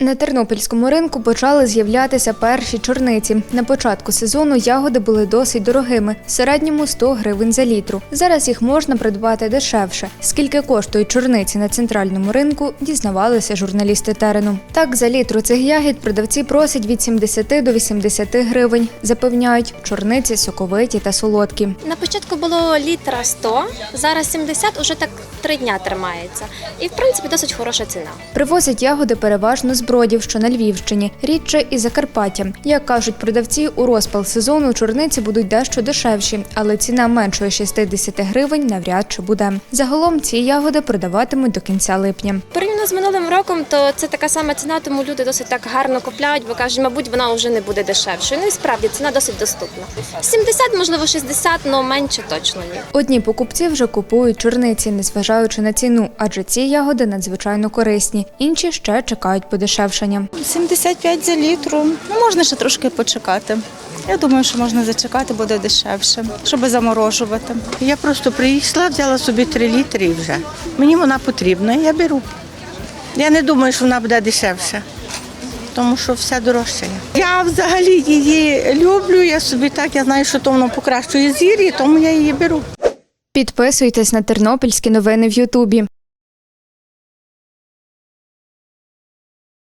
На тернопільському ринку почали з'являтися перші чорниці. На початку сезону ягоди були досить дорогими, в середньому 100 гривень за літру. Зараз їх можна придбати дешевше. Скільки коштують чорниці на центральному ринку, дізнавалися журналісти терену. Так, за літру цих ягід продавці просять від 70 до 80 гривень. Запевняють, чорниці соковиті та солодкі. На початку було літра 100, зараз 70, уже так три дня тримається. І в принципі досить хороша ціна. Привозять ягоди переважно з бродів, що на Львівщині, рідше і Закарпаття. Як кажуть продавці, у розпал сезону чорниці будуть дещо дешевші, але ціна меншої 60 гривень навряд чи буде. Загалом ці ягоди продаватимуть до кінця липня. Порівняно з минулим роком, то це така сама ціна, тому люди досить так гарно купляють, бо кажуть, мабуть, вона вже не буде дешевшою. Ну і справді ціна досить доступна. 70, можливо, 60, але менше точно ні. Одні покупці вже купують чорниці, незважаючи на ціну, адже ці ягоди надзвичайно корисні. Інші ще чекають подешевшення. 75 за літру. Ну, можна ще трошки почекати. Я думаю, що можна зачекати, буде дешевше, щоб заморожувати. Я просто прийшла, взяла собі 3 літри і вже. Мені вона потрібна, я беру. Я не думаю, що вона буде дешевша, тому що все дорожче. Я взагалі її люблю, я собі так, я знаю, що то воно покращує зір'я, тому я її беру. Підписуйтесь на тернопільські новини в Ютубі.